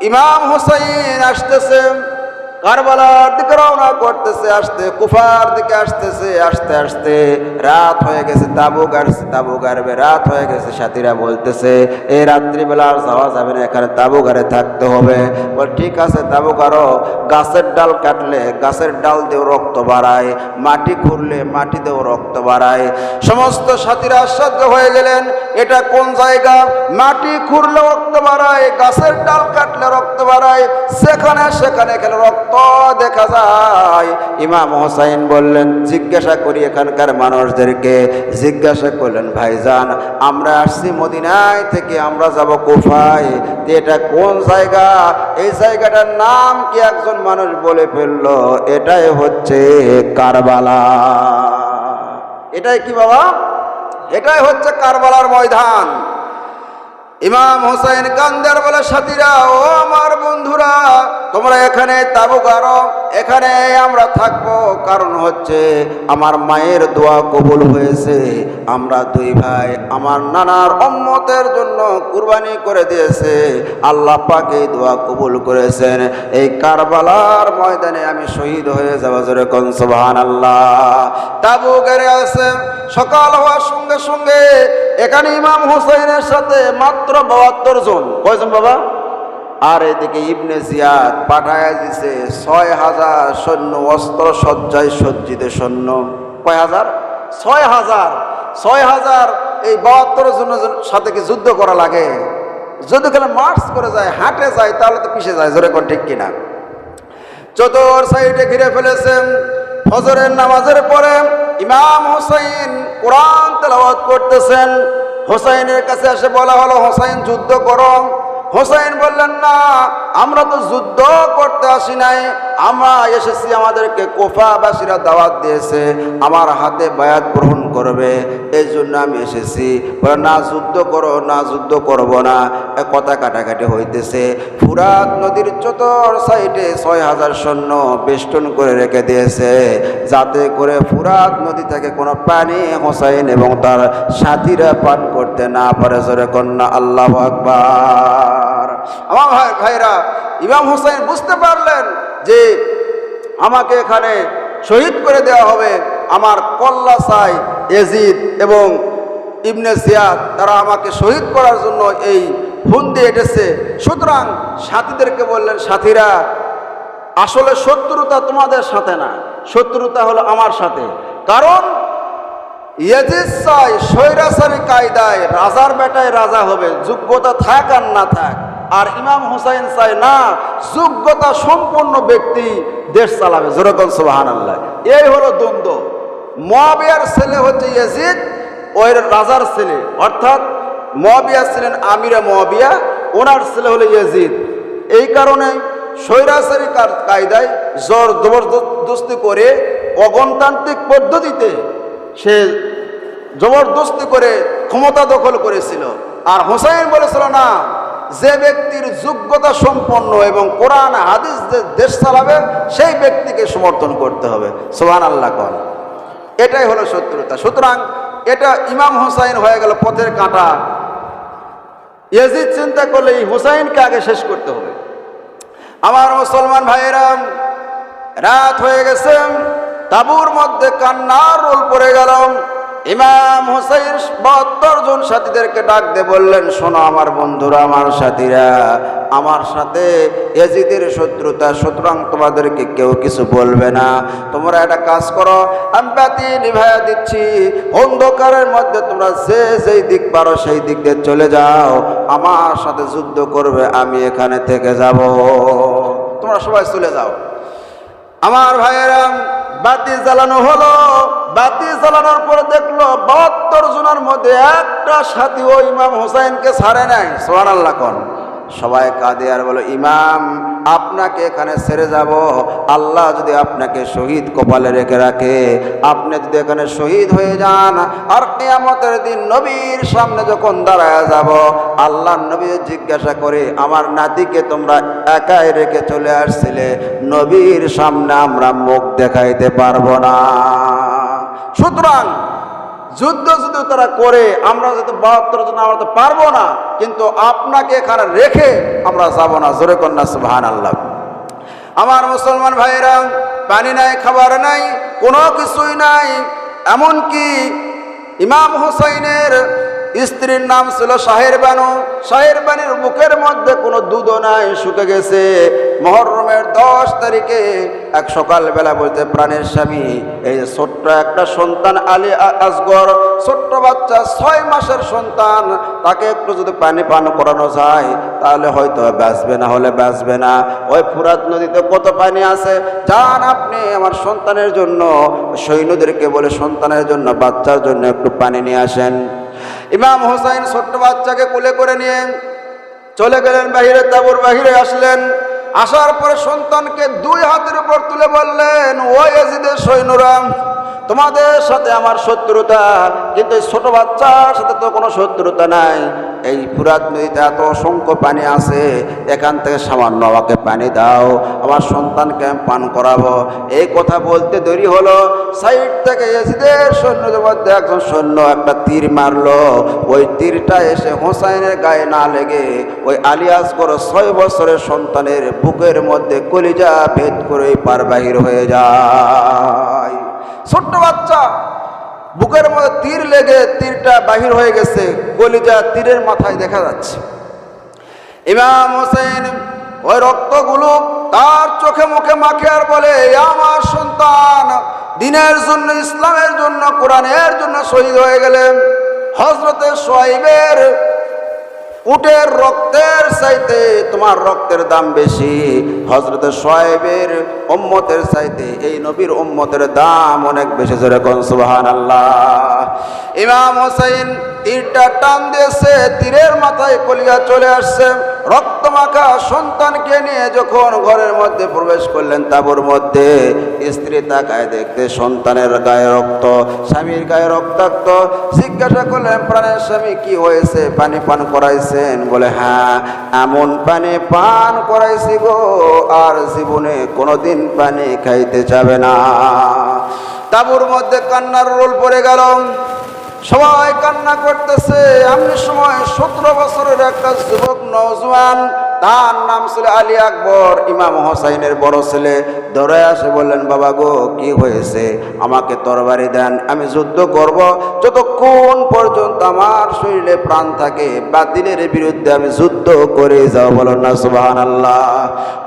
ইমাম হুসাইন আসতেছে। কারবালার দিকে রওনা করতেছে, আসতে কুফার দিকে আসতেছে, আসতে আসতে রাত হয়ে গেছে তাবু গাড়ছে তাবু গাড়বে রাত হয়ে গেছে, সাথীরা বলতেছে এই রাত্রিবেলা আর যাওয়া যাবে না, এখানে তাবু গাড়ে থাকতে হবে। বল, ঠিক আছে তাবু গাড়ো গাছের ডাল কাটলে, গাছের ডাল দিয়েও রক্ত বাড়ায়, মাটি খুঁড়লে মাটি দিয়েও রক্ত বাড়ায়। সমস্ত সাথীরা আশ্চর্য হয়ে গেলেন, এটা কোন জায়গা? মাটি খুঁড়লে রক্ত বাড়ায়, গাছের ডাল কাটলে রক্ত বাড়ায়, সেখানে সেখানে গেলে রক্ত দেখা যায়, ইমাম হোসাইন বললেন, জিজ্ঞাসা করি এখানকার মানুষদেরকে। জিজ্ঞাসা করলেন, ভাইজান, আমরা আসছি মদিনায় থেকে, আমরা যাব কোফায়। এটা কোন জায়গা? এই জায়গাটার নাম কি একজন মানুষ বলে ফেলল? এটাই হচ্ছে কারবালা। এটাই কি বাবা? এটাই হচ্ছে কারবালার ময়দান। ইমাম হোসেন কান্দার বলে, সাথীরা, ও আমার বন্ধুরা, তোমরা এখানে তাবু গারো এখানে আমরা থাকব। কারণ হচ্ছে আমার মায়ের দোয়া কবুল হয়েছে। আমরা দুই ভাই, আমার নানার অম্মতের জন্য কুরবানি করে দিয়েছে। আল্লাহ পাকে দোয়া কবুল করেছেন। এই কারবালার ময়দানে আমি শহীদ হয়ে যাব, জোরে কনসবাহান আল্লাহ তাবু গেড়ে আছে সকাল হওয়ার সঙ্গে সঙ্গে এখানে ইমাম হুসাইনের সাথে মাত্র বাহাত্তর জন। কয়জন বাবা? আর এদিকে ইবনে জিয়াদ পাঠায় দিছে, ছয় হাজার সৈন্য, অস্ত্র সজ্জায় সজ্জিত সৈন্য। কয় হাজার? ছয় হাজার। ছয় হাজার, এই বাহাত্তর জনের সাথে কি যুদ্ধ করা লাগে? যদি খেলে মার্চ করে যায়, হাঁটে যায়, তাহলে তো পিছিয়ে যায়, জোরে কোন ঠিক কিনা চতুর সাইডে ঘিরে ফেলেছেন ফজরের নামাজের পরে ইমাম হোসাইন কোরআন তেলাওয়াত করতেছেন। হোসাইনের কাছে এসে বলা হলো হোসাইন যুদ্ধ করো। হোসাইন বললেন না। আমরা তো যুদ্ধ করতে আসি নাই। আমরা এসেছি আমাদেরকে কোফাবাসীরা দাওয়াত দিয়েছে। আমার হাতে বায়াত গ্রহণ করবে। এই জন্য আমি এসেছি। না যুদ্ধ করো, না যুদ্ধ করব না। কথা কাটাকাটি হইতেছে। ফুরাত নদীর চতর সাইডে ছয় হাজার সৈন্য বেষ্টন করে রেখে দিয়েছে। যাতে করে ফুরাত নদী থেকে কোনো পানি হোসাইন এবং তার সাথীরা পান করতে না পারে। জোরে কন্যা, আল্লাহ আকবার। আমার ভাই ভাইরা, ইমাম হোসাইন বুঝতে পারলেন যে আমাকে এখানে শহীদ করে দেওয়া হবে আমার কল্লা সাই এজিদ এবং ইবনে জিয়াদ। তারা আমাকে শহীদ করার জন্য এই ফোন দিয়ে এটেছে সুতরাং সাথীদেরকে বললেন, সাথীরা, আসলে শত্রুতা তোমাদের সাথে না। শত্রুতা হলো আমার সাথে। কারণ ইয়েজিদ চাই স্বৈরাচারী কায়দায় রাজার বেটায় রাজা হবে। যোগ্যতা থাক আর না থাক। আর ইমাম হুসাইন চাই না, যোগ্যতা সম্পন্ন ব্যক্তি দেশ চালাবে। জোরকন সুবাহান আল্লাহ এই হলো দ্বন্দ্ব। মহাবিয়ার ছেলে হচ্ছে ইয়েজিদ ওই রাজার ছেলে। অর্থাৎ মহাবিয়া ছিলেন আমিরা মহাবিয়া ওনার ছেলে হলো ইয়াজিদ। এই কারণে স্বৈরাচারী কায়দায় জোর জবরদস্তি করে অগণতান্ত্রিক পদ্ধতিতে সে জবরদস্তি করে ক্ষমতা দখল করেছিল। আর হোসাইন বলেছিল, না যে ব্যক্তির যোগ্যতা সম্পন্ন এবং কোরআন, হাদিস দেশ চালাবে, সেই ব্যক্তিকে সমর্থন করতে হবে। সোহান আল্লাহ কন। এটাই হলো শত্রুতা। সুতরাং এটা ইমাম হোসাইন হয়ে গেল পথের কাঁটা। ইয়াজিদ চিন্তা করলে এই হোসাইনকে আগে শেষ করতে হবে। আমার মুসলমান ভাইয়েরা রাত হয়ে গেছে, তাবুর মধ্যে কান্নার রোল পড়ে গেল ইমাম হুসাইন বাহাত্তর জন সাথীদেরকে ডাক দিয়ে বললেন, শোনো আমার বন্ধুরা, আমার সাথীরা, আমার সাথে এজিদের শত্রুতা, সুতরাং তোমাদেরকে কেউ কিছু বলবে না। তোমরা একটা কাজ করো, আমি বাতি নিভাইয়া দিচ্ছি। অন্ধকারের মধ্যে তোমরা যে যেই দিক পারো সেই দিক দিয়ে চলে যাও। আমার সাথে যুদ্ধ করবে, আমি এখানে থেকে যাব। তোমরা সবাই চলে যাও। আমার ভাইয়েরা বাতি জ্বালানো হলো। বাতি জ্বালানোর পরে দেখল বাহাত্তর জনের মধ্যে একটা সাথী ও ইমাম হোসাইনকে ছাড়ে নাই। সোহান আল্লাহ সবাই কাঁদে আর বলো, ইমাম, আপনাকে এখানে ছেড়ে যাব। আল্লাহ যদি আপনাকে শহীদ কপালে রেখে রাখে, আপনি যদি এখানে শহীদ হয়ে যান, আর কেয়ামতের দিন নবীর সামনে যখন দাঁড়ায় যাব আল্লাহ নবী জিজ্ঞাসা করে, আমার নাতিকে তোমরা একাই রেখে চলে আসছিলে? নবীর সামনে আমরা মুখ দেখাইতে পারব না। সুতরাং যুদ্ধ যদি তারা করে, আমরা যদি বাহাত্তর জন আমরা তো পারব না, কিন্তু আপনাকে এখানে রেখে আমরা যাব না। জোরে কন্যা সুবাহান আল্লাহ আমার মুসলমান ভাইয়েরা, পানি নাই, খাবার নাই, কোনো কিছুই নাই। এমনকি ইমাম হুসাইনের স্ত্রীর নাম ছিল শাহের বানু। শাহের বানির বুকের মধ্যে কোনো দুধও নাই, শুকে গেছে। মহরমের দশ তারিখে এক সকালবেলা বলতে প্রাণের স্বামী, এই ছোট্ট একটা সন্তান আলী আসগর, ছোট্ট বাচ্চা, ছয় মাসের সন্তান, তাকে একটু যদি পানি পান করানো যায়, তাহলে হয়তো বাঁচবে না, হলে বাঁচবে না। ওই ফুরাত নদীতে কত পানি আছে? যান আপনি আমার সন্তানের জন্য, সৈন্যদেরকে বলে সন্তানের জন্য, বাচ্চার জন্য একটু পানি নিয়ে আসেন। ইমাম হোসাইন ছোট্ট বাচ্চাকে কোলে করে নিয়ে চলে গেলেন বাহিরে, তাবুর বাহিরে আসলেন। আসার পরে সন্তানকে দুই হাতের উপর তুলে বললেন, ও এজিদের সৈন্যরা তোমাদের সাথে আমার শত্রুতা, কিন্তু এই ছোট বাচ্চার সাথে তো কোনো শত্রুতা নাই। এই পুরাত নদীতে এত অসংখ্য পানি আছে, এখান থেকে সামান্য আমাকে পানি দাও, আমার সন্তানকে আমি পান করাবো। এই কথা বলতে দেরি হলো, সাইড থেকে এজিদের সৈন্যদের মধ্যে একজন সৈন্য একটা তীর মারলো। ওই তীরটা এসে হোসাইনের গায়ে না লেগে ওই আলিয়াসগর ছয় বছরের সন্তানের বুকের মধ্যে কলিজা ভেদ করে পার বাহির হয়ে যায়। ছোট্ট বাচ্চা, বুকের মধ্যে তীর লেগে তীরটা বাহির হয়ে গেছে, কলিজা তীরের মাথায় দেখা যাচ্ছে। ইমাম হোসেন ওই রক্তগুলো তার চোখে মুখে মাখে আর বলে আমার সন্তান, দিনের জন্য, ইসলামের জন্য, কোরআনের জন্য শহীদ হয়ে গেলেন। হজরতে সোয়াইবের উটের রক্তের চাইতে তোমার রক্তের দাম বেশি। হজরতের সোয়াইবের ওম্মতের চাইতে এই নবীর ওম্মতের দাম অনেক বেশি, জোরে কোন সুবহান আল্লাহ ইমাম হোসেন তীরটা টান দিয়েছে, তীরের মাথায় কলিয়া চলে আসছে রক্তমাখা সন্তানকে নিয়ে যখন ঘরের মধ্যে প্রবেশ করলেন তাবুর মধ্যে, স্ত্রী তাকায় দেখতে সন্তানের গায়ে রক্ত, স্বামীর গায়ে রক্তাক্ত। জিজ্ঞাসা করলেন, প্রাণের স্বামী, কি হয়েছে? পানি পান করাইছেন? বলে হ্যাঁ এমন পানি পান করাইছি গো, আর জীবনে কোনোদিন পানি খাইতে যাবে না। তাবুর মধ্যে কান্নার রোল পড়ে গেল। সবাই কান্না করতেছে। এমনি সময় সতেরো বছরের একটা যুবক নজওয়ান তার নাম ছিল আলী আকবর, ইমাম হোসাইনের বড় ছেলে। ধরে আসে বললেন, বাবা গো, কি হয়েছে? আমাকে তরবারি দেন, আমি যুদ্ধ করব। যতক্ষণ পর্যন্ত আমার শরীরে প্রাণ থাকে, বাতিলের বিরুদ্ধে আমি যুদ্ধ করে যাও বলেন না সুবাহ আল্লাহ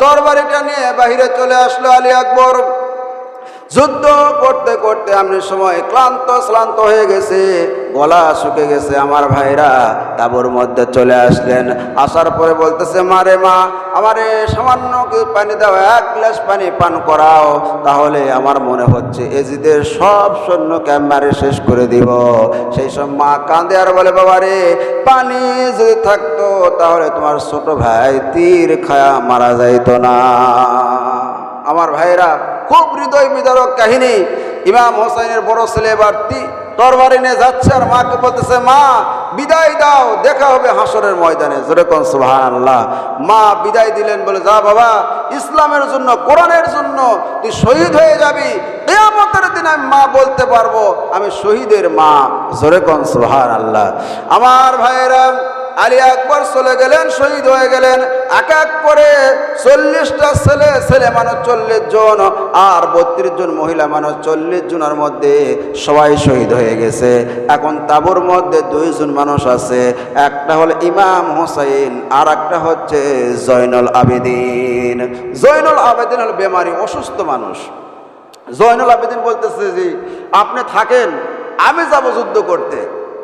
তরবারিটা নিয়ে বাহিরে চলে আসলো আলী আকবর। যুদ্ধ করতে করতে আমি সময় ক্লান্ত, শ্লান্ত হয়ে গেছে। গলা শুকে গেছে আমার ভাইরা। তাবুর মধ্যে চলে আসলেন। আসার পরে বলতেছে মারে মা, আমারে সামান্য কি পানি দাও, এক গ্লাস পানি পান করাও, তাহলে আমার মনে হচ্ছে এজিদের সব সৈন্যকে মারে শেষ করে দিব। সেই সব মা কাঁদে আর বলে, বাবা রে, পানি যদি থাকতো, তাহলে তোমার ছোট ভাই তীর খায়া মারা যাইতো না। আমার ভাইরা খুব হৃদয় বিদারক কাহিনী। ইমাম হোসাইনের বড় ছেলে এবার তরবারি নিয়ে যাচ্ছে আর মাকে বলতেছে, মা, বিদায় দাও, দেখা হবে হাসরের ময়দানে। যেরকম সুহান মা বিদায় দিলেন বলে, যা বাবা, ইসলামের জন্য, কোরআনের জন্য তুই শহীদ হয়ে যাবি। কেয়ামতের দিন আমি মা বলতে পারব, আমি শহীদের মা। জোরেকন সুহান আল্লাহ আমার ভাইয়েরা আলী আকবর চলে গেলেন, শহীদ হয়ে গেলেন। এক এক করে চল্লিশটা ছেলে ছেলে মানুষ চল্লিশ জন আর বত্রিশ জন মহিলা মানুষ চল্লিশ জনের মধ্যে সবাই শহীদ হয়ে গেছে। এখন তাবুর মধ্যে দুইজন মানুষ আছে, একটা হল ইমাম হোসাইন আর একটা হচ্ছে জয়নুল আবেদিন। জয়নুল আবেদিন হল বেমারি, অসুস্থ মানুষ। জয়নুল আবেদিন বলতেছে যে, আপনি থাকেন, আমি যাব যুদ্ধ করতে।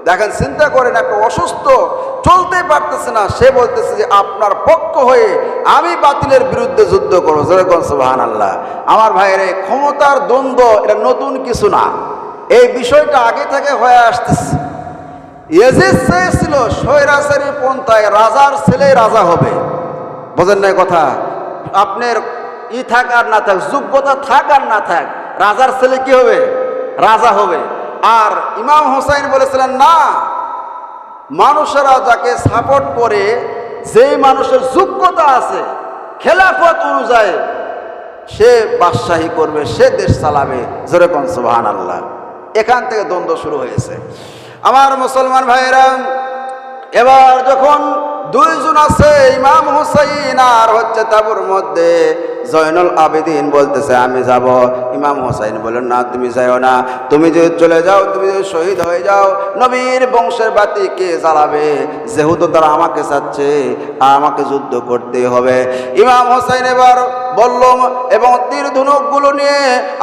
দেখেন, চিন্তা করেন, একটা অসুস্থ চলতেই পারতেছে না, সে বলতেছে যে, আপনার পক্ষ হয়ে আমি বাতিলের বিরুদ্ধে যুদ্ধ করব। যেরকম সুবাহান আল্লাহ আমার ভাইয়ের এই ক্ষমতার দ্বন্দ্ব, এটা নতুন কিছু না। এই বিষয়টা আগে থেকে হয়ে আসতেছে। এজিদ চেয়েছিল সৈরাচারী পন্থায় রাজার ছেলে রাজা হবে। বোঝেন নাই কথা? আপনার ই থাক আর না থাক, যোগ্যতা থাক আর না থাক, রাজার ছেলে কি হবে? রাজা হবে। আর ইমাম হোসাইন বলেছিলেন, না, মানুষেরা যাকে সাপোর্ট করে, যেই মানুষের যোগ্যতা আছে, খেলাফত অনুযায়ী সে বাদশাহী করবে, সে দেশ চালাবে। যেরকম সুবাহান আল্লাহ এখান থেকে দ্বন্দ্ব শুরু হয়েছে। আমার মুসলমান ভাইয়েরা, এবার যখন দুইজন আছে, ইমাম হুসাইন আর হচ্ছে তাবুর মধ্যে। জয়নুল আবেদিন বলতেছে, আমি যাব। ইমাম হুসাইন বলেন না, তুমি যাও না। তুমি যদি চলে যাও, তুমি যদি শহীদ হয়ে যাও, নবীর বংশের বাতি কে জ্বালাবে? যেহেতু তারা আমাকে চাচ্ছে আর আমাকে যুদ্ধ করতে হবে। ইমাম হোসাইন এবার বললম এবং তীর ধনুকগুলো নিয়ে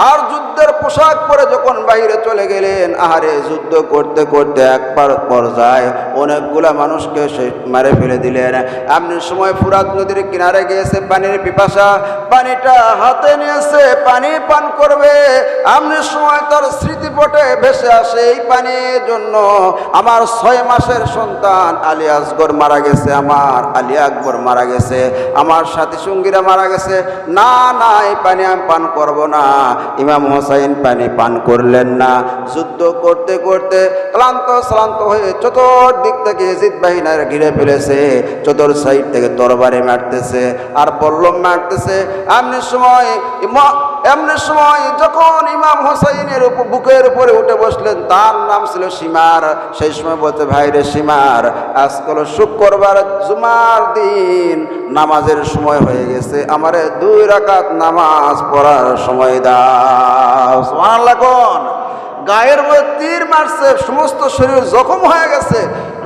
আর যুদ্ধের পোশাক পরে যখন বাইরে চলে গেলেন, আহারে, যুদ্ধ করতে করতে একবার পর্যায়ে অনেকগুলা মানুষকে সে মারে ফেলে দিলেন। এমনি সময় ফুরাত নদীর কিনারে গিয়েছে, পানির পিপাসা, পানিটা হাতে নিয়েছে, পানি পান করবে। এমনি সময় তার স্মৃতিপটে ভেসে আসে এই পানির জন্য। আমার ছয় মাসের সন্তান আলী আসগর মারা গেছে, আমার আলী আকবর মারা গেছে, আমার সাথী সঙ্গীরা মারা গেছে। না না, এই পানি আমি পান করব না। ইমাম হোসাইন পানি পান করলেন না। যুদ্ধ করতে করতে ক্লান্ত, শ্রান্ত হয়ে চতুর্দিক থেকে বাহিনীর ঘিরে ফেলেছে। চতুর সাইড থেকে তরবারে মারতেছে আর পল্লম মারতেছে। এমনি সময় এমনি সময় যখন ইমাম হোসাইনের বুকের উপরে উঠে বসলেন, তার নাম ছিল সীমার। সেই সময় বলতে ভাই রে সীমার, আজকাল শুক্রবার, জুমার দিন, নামাজের সময় হয়ে গেছে। আমারে দুই রাকাত নামাজ পড়ার সময় দাও। কোন? গায়ের মধ্যে তীর মারছে, সমস্ত শরীর জখম হয়ে গেছে,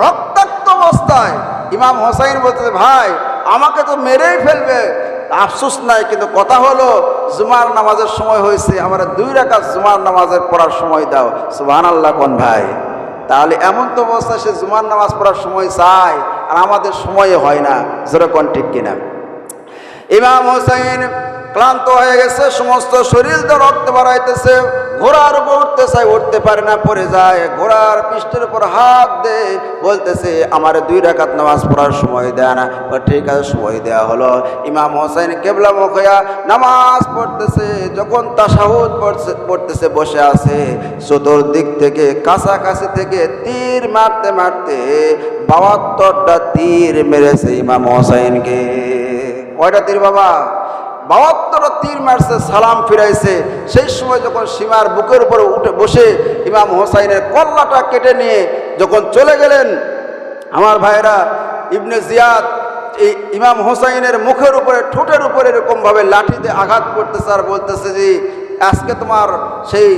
রক্তাক্ত অবস্থায়। ইমাম হোসাইন বলতে ভাই, আমাকে তো মেরেই ফেলবে। আফসোস নাই, কিন্তু কথা হলো, জুমার নামাজের সময় হয়েছে, আমার দুই রাকাত জুমার নামাজের পড়ার সময় দাও। সুবহান আল্লাহ কোন ভাই? তাহলে এমন তো অবস্থা, সে জুমার নামাজ পড়ার সময় চায়, আর আমাদের সময় হয় না। যেরকম ঠিক কিনা? ইমাম হোসাইন ক্লান্ত হয়ে গেছে, সমস্ত শরীর তো রক্ত বাড়াইতেছে ঘোড়ার উপর উঠতে চায়, উঠতে পারে না, পড়ে যায়। ঘোড়ার পৃষ্ঠের উপর হাত দে বলতেছে, আমার দুই রাকাত নামাজ পড়ার সময় দেয় না। ঠিক আছে, সময় দেওয়া হলো। ইমাম হোসেন কেবলা মুখয়া নামাজ পড়তেছে, যখন তা তাসাহুদ পড়ছে, পড়তেছে, বসে আছে। চতুর্দিক থেকে, কাছাকাছি থেকে তীর মারতে মারতে বাহাত্তরটা তীর মেরেছে ইমাম হোসাইনকে কয়টা তীর বাবা? বাহাত্তর তীর মারছে সালাম ফিরাইছে, সেই সময় যখন সীমার বুকের উপরে উঠে বসে ইমাম হোসাইনের কল্লাটা কেটে নিয়ে যখন চলে গেলেন, আমার ভাইরা ইবনে জিয়াদ, এই ইমাম হোসাইনের মুখের উপরে, ঠোঁটের উপরে এরকমভাবে লাঠিতে আঘাত করতেছে আর বলতেছে যে, আজকে তোমার সেই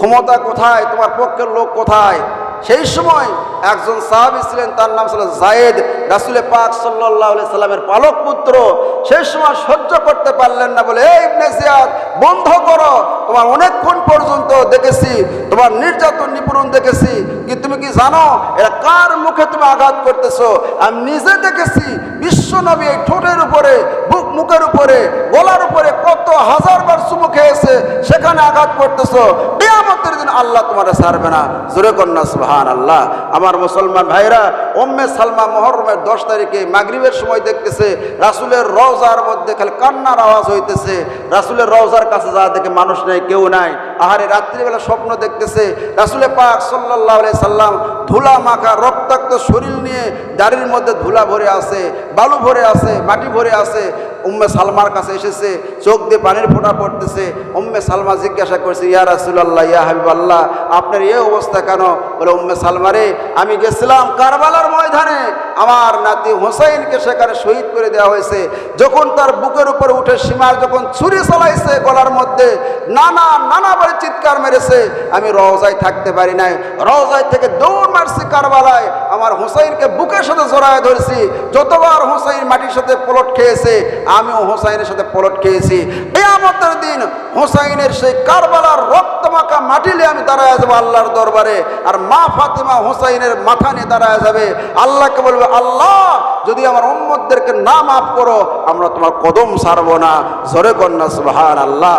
ক্ষমতা কোথায়? তোমার পক্ষের লোক কোথায়? সেই সময় একজন সাহাবি ছিলেন, তার নাম ছিল জায়েদ। রাসুলে পাক সাল্লাহ সাল্লামের পালক পুত্র। সেই সময় সহ্য করতে পারলেন না, বলে, এই ইবনে বন্ধ করো। তোমার অনেকক্ষণ পর্যন্ত দেখেছি, তোমার নির্যাতন নিপুণ দেখেছি। কি তুমি কি জানো, এরা কার মুখে তুমি আঘাত করতেছো? আমি নিজে দেখেছি, বিশ্ব নবী এই ঠোঁটের উপরে, বুক মুখের উপরে, গলার উপরে কত হাজার বার চুমু খেয়েছে, সেখানে আঘাত করতেছো। আল্লাহ তোমার ছাড়বে না। জোরে কন্যা সুহান আল্লাহ আমার মুসলমান ভাইরা ওম্মে সালমা মহরমের দশ তারিখে মাগরিবের সময় দেখতেছে, রাসুলের রওজার মধ্যে খালি কান্নার আওয়াজ হইতেছে। রাসুলের রওজার কাছে যা দেখে মানুষ নেই, কেউ নাই। আহারে রাত্রিবেলা স্বপ্ন দেখতেছে রাসুলে পাক সাল্লাহ সাল্লাম ধুলা মাখা, রক্তাক্ত শরীর নিয়ে দাড়ির মধ্যে ধুলা ভরে আছে, বালু ভরে আছে, মাটি ভরে আছে। উম্মে সালমার কাছে এসেছে, চোখ দিয়ে পানির ফোঁটা পড়তেছে। উম্মে সালমা জিজ্ঞাসা করছে, ইয়া রাসুলাল্লাহ, ইয়া হাবিব আল্লাহ আপনার এই অবস্থা কেন? বলে, উম্মে সালমারে আমি গেছিলাম কারবালার ময়দানে। আমার নাতি হোসাইনকে সেখানে শহীদ করে দেওয়া হয়েছে। যখন তার বুকের উপর উঠে সীমার যখন ছুরি চালাইছে গলার মধ্যে, নানা নানা বাড়ি চিৎকার মেরেছে, আমি রওজায় থাকতে পারি নাই। রওজায় থেকে দৌড় মারছি কারবালায়, আমার হুসাইনকে বুকের সাথে জড়ায় ধরেছি। যতবার হুসাইন মাটির সাথে পলট খেয়েছে, আমিও হুসাইনের সাথে পলট খেয়েছি। কেয়ামতের দিন হোসাইনের সেই কারবালার রক্তমাখা মাটিলে আমি দাঁড়ায় যাব আল্লাহর দরবারে, আর মা ফাতিমা হোসাইনের মাথা নিয়ে দাঁড়ায় যাবে। আল্লাহকে বলবে, আল্লাহ, যদি আমার উম্মতদেরকে না মাফ করো, আমরা তোমার কদম সারবো না। জোরে কন্যা সুবহান আল্লাহ